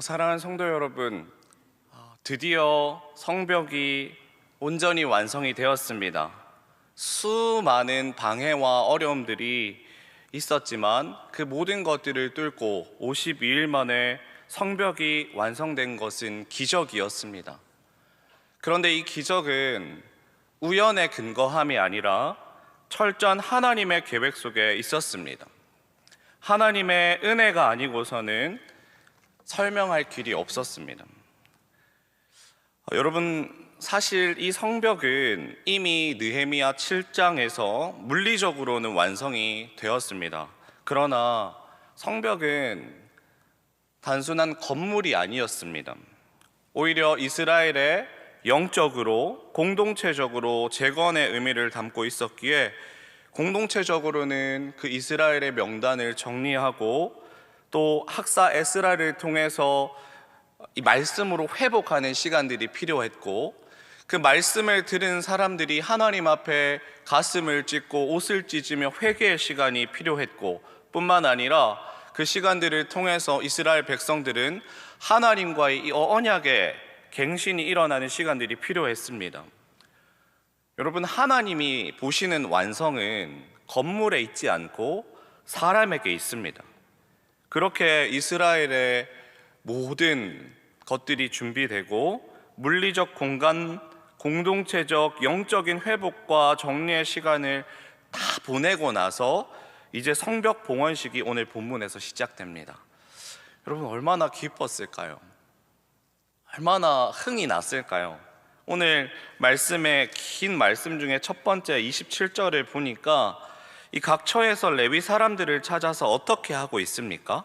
사랑하는 성도 여러분, 아, 드디어 성벽이 온전히 완성이 되었습니다. 수많은 방해와 어려움들이 있었지만 그 모든 것들을 뚫고 52일 만에 성벽이 완성된 것은 기적이었습니다. 그런데 이 기적은 우연에 근거함이 아니라 철저한 하나님의 계획 속에 있었습니다. 하나님의 은혜가 아니고서는 설명할 길이 없었습니다. 어, 여러분 사실 이 성벽은 이미 느헤미야 7장에서 물리적으로는 완성이 되었습니다. 그러나 성벽은 단순한 건물이 아니었습니다. 오히려 이스라엘의 영적으로 공동체적으로 재건의 의미를 담고 있었기에 공동체적으로는 그 이스라엘의 명단을 정리하고 또 학사 에스라를 통해서 이 말씀으로 회복하는 시간들이 필요했고 그 말씀을 들은 사람들이 하나님 앞에 가슴을 찢고 옷을 찢으며 회개의 시간이 필요했고 뿐만 아니라 그 시간들을 통해서 이스라엘 백성들은 하나님과의 이 언약의 갱신이 일어나는 시간들이 필요했습니다. 여러분 하나님이 보시는 완성은 건물에 있지 않고 사람에게 있습니다. 그렇게 이스라엘의 모든 것들이 준비되고 물리적 공간, 공동체적 영적인 회복과 정리의 시간을 다 보내고 나서 이제 성벽 봉헌식이 오늘 본문에서 시작됩니다. 여러분 얼마나 기뻤을까요? 얼마나 흥이 났을까요? 오늘 말씀의 긴 말씀 중에 첫 번째 27절을 보니까 이 각 처에서 레위 사람들을 찾아서 어떻게 하고 있습니까?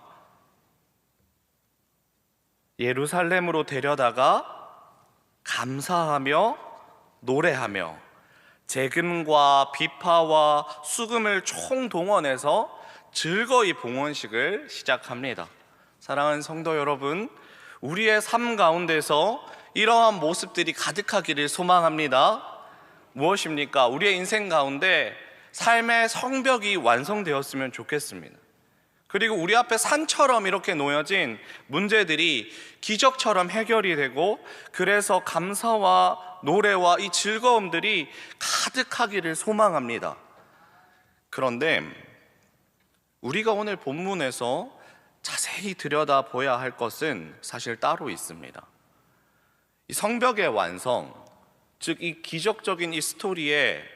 예루살렘으로 데려다가 감사하며 노래하며 재금과 비파와 수금을 총동원해서 즐거이 봉헌식을 시작합니다. 사랑하는 성도 여러분, 우리의 삶 가운데서 이러한 모습들이 가득하기를 소망합니다. 무엇입니까? 우리의 인생 가운데 삶의 성벽이 완성되었으면 좋겠습니다. 그리고 우리 앞에 산처럼 이렇게 놓여진 문제들이 기적처럼 해결이 되고 그래서 감사와 노래와 이 즐거움들이 가득하기를 소망합니다. 그런데 우리가 오늘 본문에서 자세히 들여다봐야 할 것은 사실 따로 있습니다. 이 성벽의 완성, 즉 이 기적적인 이 스토리의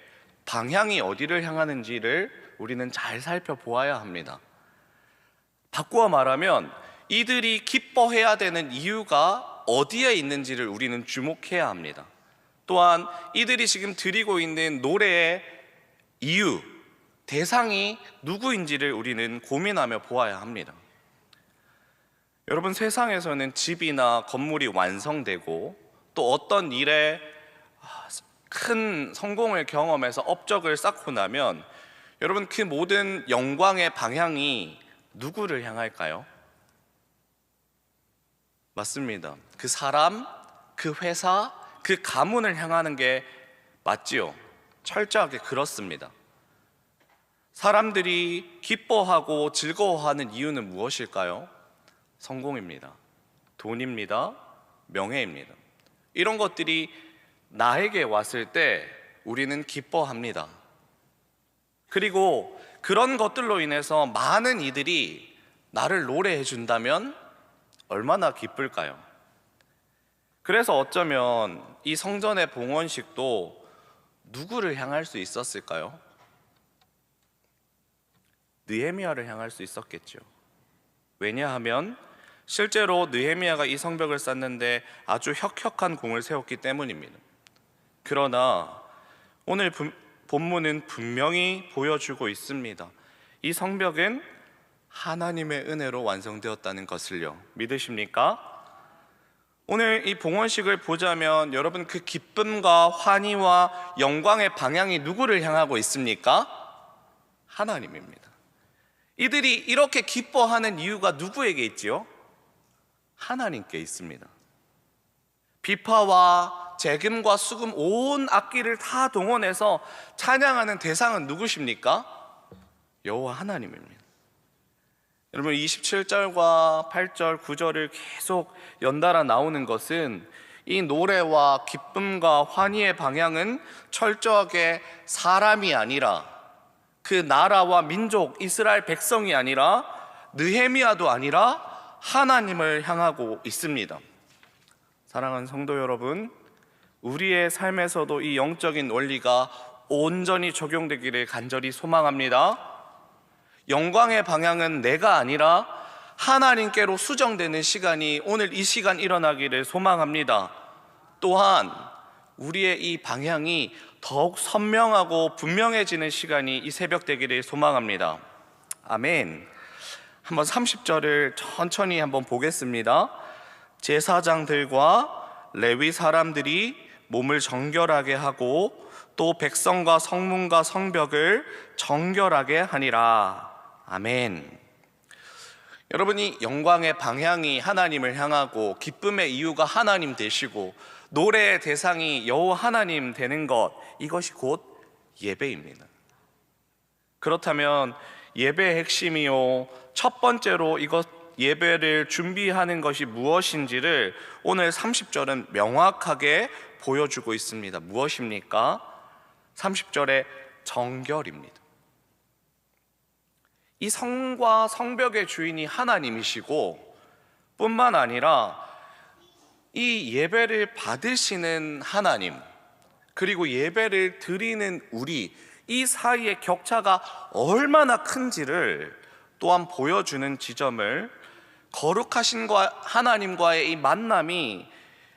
방향이 어디를 향하는지를 우리는 잘 살펴보아야 합니다. 바꾸어 말하면 이들이 기뻐해야 되는 이유가 어디에 있는지를 우리는 주목해야 합니다. 또한 이들이 지금 드리고 있는 노래의 이유, 대상이 누구인지를 우리는 고민하며 보아야 합니다. 여러분 세상에서는 집이나 건물이 완성되고 또 어떤 일에 큰 성공을 경험해서 업적을 쌓고 나면 여러분 그 모든 영광의 방향이 누구를 향할까요? 맞습니다. 그 사람, 그 회사, 그 가문을 향하는 게 맞지요. 철저하게 그렇습니다. 사람들이 기뻐하고 즐거워하는 이유는 무엇일까요? 성공입니다. 돈입니다. 명예입니다. 이런 것들이 나에게 왔을 때 우리는 기뻐합니다. 그리고 그런 것들로 인해서 많은 이들이 나를 노래해 준다면 얼마나 기쁠까요? 그래서 어쩌면 이 성전의 봉헌식도 누구를 향할 수 있었을까요? 느헤미야를 향할 수 있었겠죠. 왜냐하면 실제로 느헤미야가 이 성벽을 쌓는데 아주 혁혁한 공을 세웠기 때문입니다. 그러나 오늘 본문은 분명히 보여주고 있습니다. 이 성벽은 하나님의 은혜로 완성되었다는 것을요. 믿으십니까? 오늘 이 봉헌식을 보자면 여러분 그 기쁨과 환희와 영광의 방향이 누구를 향하고 있습니까? 하나님입니다. 이들이 이렇게 기뻐하는 이유가 누구에게 있지요? 하나님께 있습니다. 비파와 재금과 수금 온 악기를 다 동원해서 찬양하는 대상은 누구십니까? 여호와 하나님입니다. 여러분 27절과 8절, 9절을 계속 연달아 나오는 것은 이 노래와 기쁨과 환희의 방향은 철저하게 사람이 아니라 그 나라와 민족 이스라엘 백성이 아니라 느헤미야도 아니라 하나님을 향하고 있습니다. 사랑하는 성도 여러분, 우리의 삶에서도 이 영적인 원리가 온전히 적용되기를 간절히 소망합니다. 영광의 방향은 내가 아니라 하나님께로 수정되는 시간이 오늘 이 시간 일어나기를 소망합니다. 또한 우리의 이 방향이 더욱 선명하고 분명해지는 시간이 이 새벽 되기를 소망합니다. 아멘. 한번 30절을 천천히 한번 보겠습니다. 제사장들과 레위 사람들이 몸을 정결하게 하고 또 백성과 성문과 성벽을 정결하게 하니라. 아멘. 여러분이 영광의 방향이 하나님을 향하고 기쁨의 이유가 하나님 되시고 노래의 대상이 여호와 하나님 되는 것 이것이 곧 예배입니다. 그렇다면 예배의 핵심이요 첫 번째로 이것 예배를 준비하는 것이 무엇인지를 오늘 30절은 명확하게 보여주고 있습니다. 무엇입니까? 30절에 정결입니다. 이 성과 성벽의 주인이 하나님이시고 뿐만 아니라 이 예배를 받으시는 하나님 그리고 예배를 드리는 우리 이 사이의 격차가 얼마나 큰지를 또한 보여주는 지점을 거룩하신 과 하나님과의 이 만남이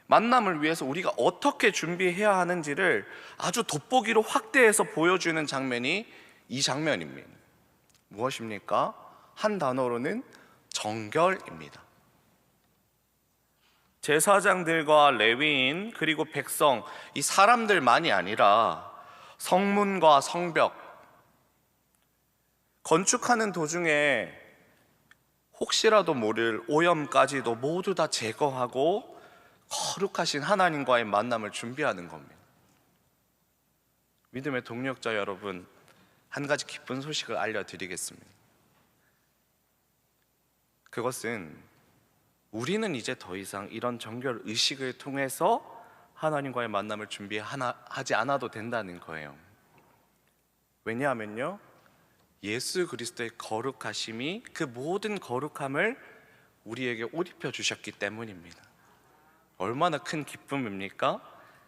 만남을 위해서 우리가 어떻게 준비해야 하는지를 아주 돋보기로 확대해서 보여주는 장면이 이 장면입니다. 무엇입니까? 한 단어로는 정결입니다. 제사장들과 레위인 그리고 백성 이 사람들만이 아니라 성문과 성벽 건축하는 도중에 혹시라도 모를 오염까지도 모두 다 제거하고 거룩하신 하나님과의 만남을 준비하는 겁니다. 믿음의 동력자 여러분, 한 가지 기쁜 소식을 알려드리겠습니다. 그것은 우리는 이제 더 이상 이런 정결 의식을 통해서 하나님과의 만남을 준비하지 않아도 된다는 거예요. 왜냐하면요, 예수 그리스도의 거룩하심이 그 모든 거룩함을 우리에게 옷 입혀 주셨기 때문입니다. 얼마나 큰 기쁨입니까?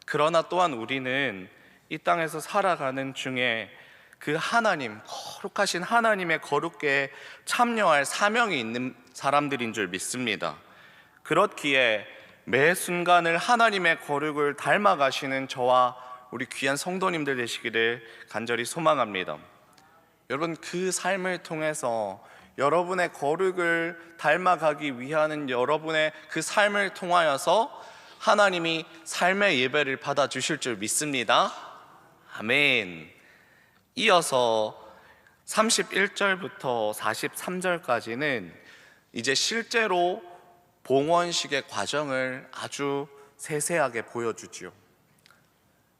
그러나 또한 우리는 이 땅에서 살아가는 중에 그 하나님, 거룩하신 하나님의 거룩에 참여할 사명이 있는 사람들인 줄 믿습니다. 그렇기에 매 순간을 하나님의 거룩을 닮아가시는 저와 우리 귀한 성도님들 되시기를 간절히 소망합니다. 여러분 그 삶을 통해서 여러분의 거룩을 닮아가기 위하는 여러분의 그 삶을 통하여서 하나님이 삶의 예배를 받아 주실 줄 믿습니다. 아멘. 이어서 31절부터 43절까지는 이제 실제로 봉헌식의 과정을 아주 세세하게 보여주지요.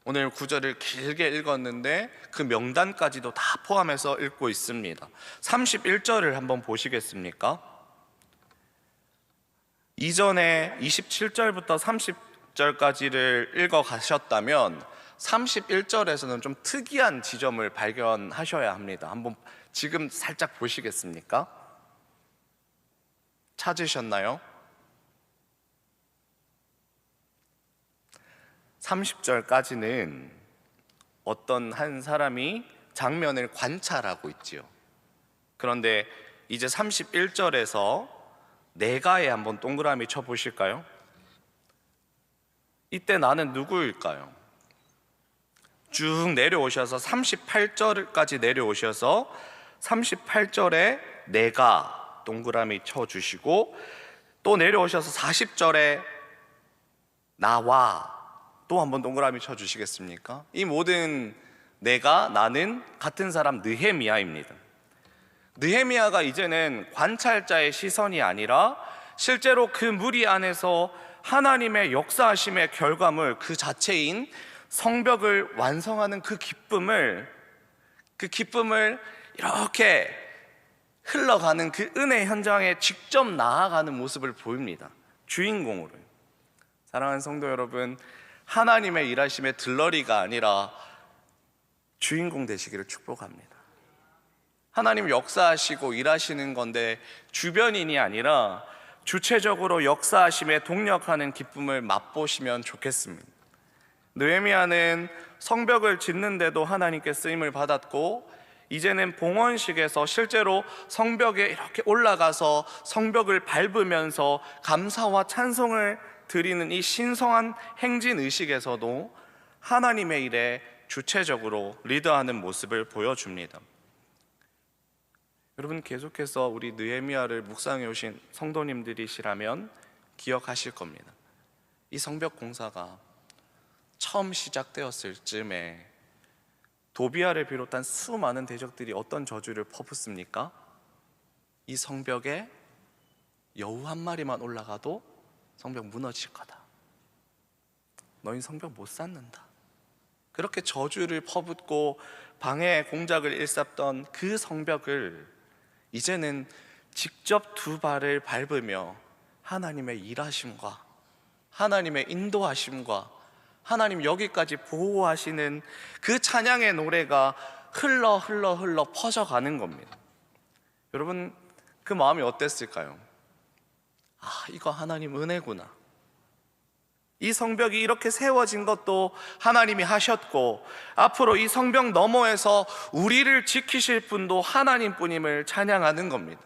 오늘 구절을 길게 읽었는데 그 명단까지도 다 포함해서 읽고 있습니다. 31절을 한번 보시겠습니까? 이전에 27절부터 30절까지를 읽어 가셨다면 31절에서는 좀 특이한 지점을 발견하셔야 합니다. 한번 지금 살짝 보시겠습니까? 찾으셨나요? 30절까지는 어떤 한 사람이 장면을 관찰하고 있지요. 그런데 이제 31절에서 내가에 한번 동그라미 쳐 보실까요? 이때 나는 누구일까요? 쭉 내려오셔서 38절까지 내려오셔서 38절에 내가 동그라미 쳐 주시고 또 내려오셔서 40절에 나와 또 한번 동그라미 쳐 주시겠습니까? 이 모든 내가 나는 같은 사람 느헤미야입니다. 느헤미야가 이제는 관찰자의 시선이 아니라 실제로 그 무리 안에서 하나님의 역사하심의 결과물 그 자체인 성벽을 완성하는 그 기쁨을 그 기쁨을 이렇게 흘러가는 그 은혜 현장에 직접 나아가는 모습을 보입니다. 주인공으로. 사랑하는 성도 여러분, 하나님의 일하심의 들러리가 아니라 주인공 되시기를 축복합니다. 하나님 역사하시고 일하시는 건데 주변인이 아니라 주체적으로 역사하심에 동력하는 기쁨을 맛보시면 좋겠습니다. 느헤미야는 성벽을 짓는데도 하나님께 쓰임을 받았고 이제는 봉헌식에서 실제로 성벽에 이렇게 올라가서 성벽을 밟으면서 감사와 찬송을 드리는 이 신성한 행진 의식에서도 하나님의 일에 주체적으로 리더하는 모습을 보여줍니다. 여러분 계속해서 우리 느헤미야를 묵상해 오신 성도님들이시라면 기억하실 겁니다. 이 성벽 공사가 처음 시작되었을 즈음에 도비아를 비롯한 수많은 대적들이 어떤 저주를 퍼붓습니까? 이 성벽에 여우 한 마리만 올라가도 성벽 무너질 거다. 너희 성벽 못 쌓는다. 그렇게 저주를 퍼붓고 방해 공작을 일삼던 그 성벽을 이제는 직접 두 발을 밟으며 하나님의 일하심과 하나님의 인도하심과 하나님 여기까지 보호하시는 그 찬양의 노래가 흘러 흘러 흘러 퍼져가는 겁니다. 여러분 그 마음이 어땠을까요? 아, 이거 하나님 은혜구나. 이 성벽이 이렇게 세워진 것도 하나님이 하셨고 앞으로 이 성벽 너머에서 우리를 지키실 분도 하나님 뿐임을 찬양하는 겁니다.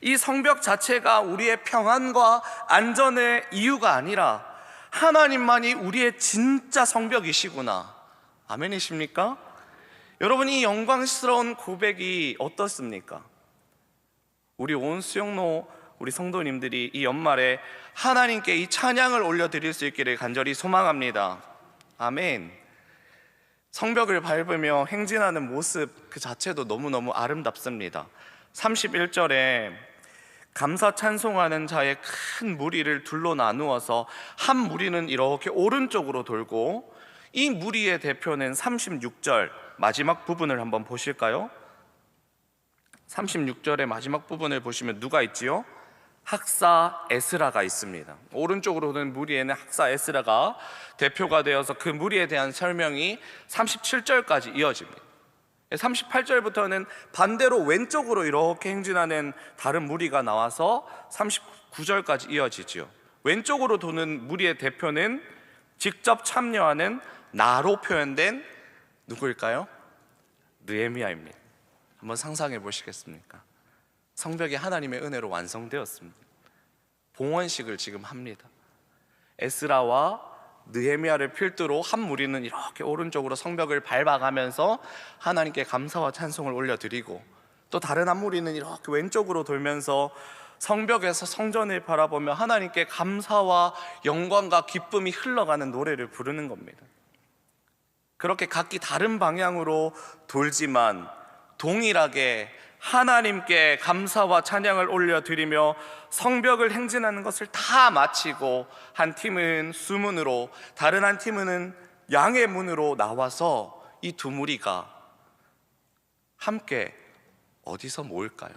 이 성벽 자체가 우리의 평안과 안전의 이유가 아니라 하나님만이 우리의 진짜 성벽이시구나. 아멘이십니까? 여러분 이 영광스러운 고백이 어떻습니까? 우리 온 수영로 우리 성도님들이 이 연말에 하나님께 이 찬양을 올려드릴 수 있기를 간절히 소망합니다. 아멘. 성벽을 밟으며 행진하는 모습 그 자체도 너무너무 아름답습니다. 31절에 감사 찬송하는 자의 큰 무리를 둘로 나누어서 한 무리는 이렇게 오른쪽으로 돌고 이 무리의 대표는 36절 마지막 부분을 한번 보실까요? 36절의 마지막 부분을 보시면 누가 있지요? 학사 에스라가 있습니다. 오른쪽으로 는 무리에는 학사 에스라가 대표가 되어서 그 무리에 대한 설명이 37절까지 이어집니다. 38절부터는 반대로 왼쪽으로 이렇게 행진하는 다른 무리가 나와서 39절까지 이어지지요. 왼쪽으로 도는 무리의 대표는 직접 참여하는 나로 표현된 누구일까요? 느헤미야입니다. 한번 상상해 보시겠습니까? 성벽이 하나님의 은혜로 완성되었습니다. 봉헌식을 지금 합니다. 에스라와 느헤미야를 필두로 한 무리는 이렇게 오른쪽으로 성벽을 밟아가면서 하나님께 감사와 찬송을 올려드리고 또 다른 한 무리는 이렇게 왼쪽으로 돌면서 성벽에서 성전을 바라보며 하나님께 감사와 영광과 기쁨이 흘러가는 노래를 부르는 겁니다. 그렇게 각기 다른 방향으로 돌지만 동일하게 하나님께 감사와 찬양을 올려드리며 성벽을 행진하는 것을 다 마치고 한 팀은 수문으로 다른 한 팀은 양의 문으로 나와서 이 두 무리가 함께 어디서 모일까요?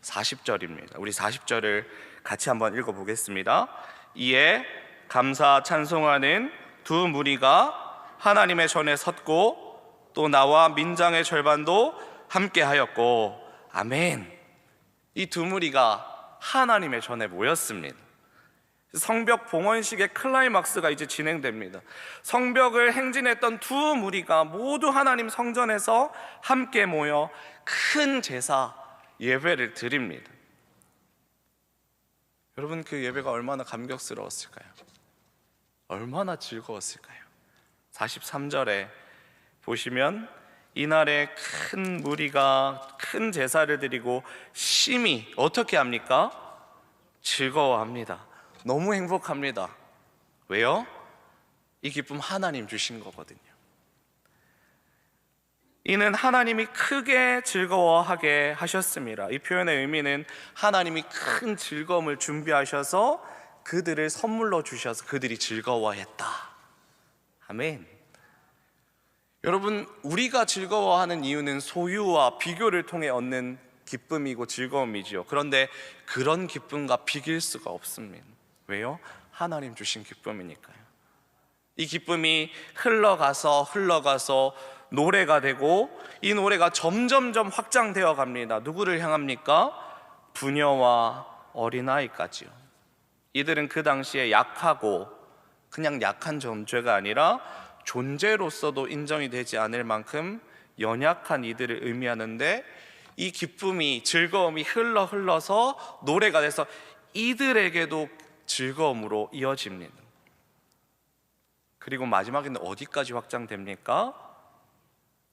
40절입니다. 우리 40절을 같이 한번 읽어 보겠습니다. 이에 감사 찬송하는 두 무리가 하나님의 전에 섰고 또 나와 민장의 절반도 함께 하였고 아멘. 이 두 무리가 하나님의 전에 모였습니다. 성벽 봉헌식의 클라이막스가 이제 진행됩니다. 성벽을 행진했던 두 무리가 모두 하나님 성전에서 함께 모여 큰 제사 예배를 드립니다. 여러분 그 예배가 얼마나 감격스러웠을까요? 얼마나 즐거웠을까요? 43절에 보시면 이날에 큰 무리가 큰 제사를 드리고 심히 어떻게 합니까? 즐거워합니다. 너무 행복합니다. 왜요? 이 기쁨 하나님 주신 거거든요. 이는 하나님이 크게 즐거워하게 하셨습니다. 이 표현의 의미는 하나님이 큰 즐거움을 준비하셔서 그들을 선물로 주셔서 그들이 즐거워했다. 아멘. 여러분, 우리가 즐거워하는 이유는 소유와 비교를 통해 얻는 기쁨이고 즐거움이지요. 그런데 그런 기쁨과 비길 수가 없습니다. 왜요? 하나님 주신 기쁨이니까요. 이 기쁨이 흘러가서 흘러가서 노래가 되고 이 노래가 점점점 확장되어 갑니다. 누구를 향합니까? 부녀와 어린아이까지요. 이들은 그 당시에 약하고 그냥 약한 존재가 아니라 존재로서도 인정이 되지 않을 만큼 연약한 이들을 의미하는데 이 기쁨이 즐거움이 흘러 흘러서 노래가 돼서 이들에게도 즐거움으로 이어집니다. 그리고 마지막에는 어디까지 확장됩니까?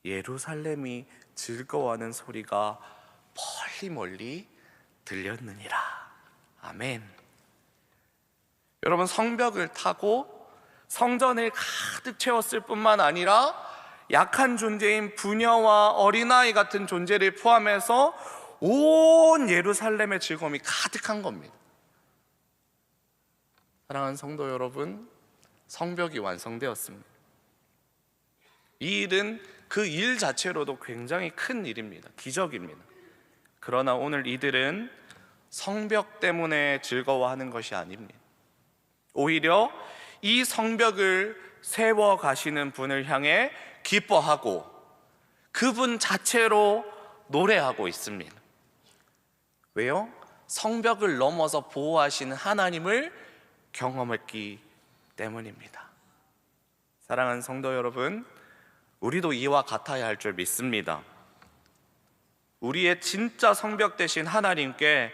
예루살렘이 즐거워하는 소리가 멀리 멀리 들렸느니라. 아멘. 여러분 성벽을 타고 성전을 가득 채웠을 뿐만 아니라 약한 존재인 부녀와 어린아이 같은 존재를 포함해서 온 예루살렘의 즐거움이 가득한 겁니다. 사랑하는 성도 여러분, 성벽이 완성되었습니다. 이 일은 그 일 자체로도 굉장히 큰 일입니다. 기적입니다. 그러나 오늘 이들은 성벽 때문에 즐거워하는 것이 아닙니다. 오히려 이 성벽을 세워 가시는 분을 향해 기뻐하고 그분 자체로 노래하고 있습니다. 왜요? 성벽을 넘어서 보호하시는 하나님을 경험했기 때문입니다. 사랑하는 성도 여러분, 우리도 이와 같아야 할 줄 믿습니다. 우리의 진짜 성벽 되신 하나님께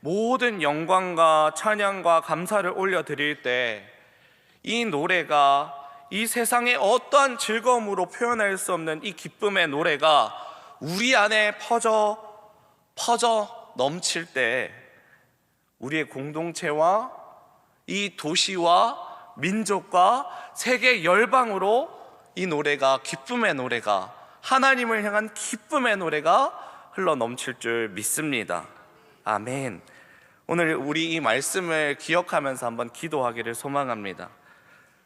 모든 영광과 찬양과 감사를 올려드릴 때 이 노래가 이 세상의 어떠한 즐거움으로 표현할 수 없는 이 기쁨의 노래가 우리 안에 퍼져 퍼져 넘칠 때 우리의 공동체와 이 도시와 민족과 세계 열방으로 이 노래가 기쁨의 노래가 하나님을 향한 기쁨의 노래가 흘러 넘칠 줄 믿습니다. 아멘. 오늘 우리 이 말씀을 기억하면서 한번 기도하기를 소망합니다.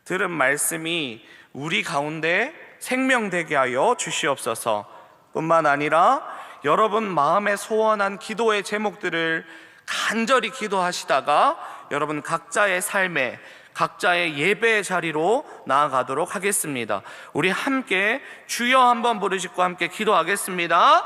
들은 말씀이 우리 가운데 생명되게 하여 주시옵소서. 뿐만 아니라 여러분 마음에 소원한 기도의 제목들을 간절히 기도하시다가 여러분 각자의 삶에 각자의 예배의 자리로 나아가도록 하겠습니다. 우리 함께 주여 한번 부르시고 함께 기도하겠습니다.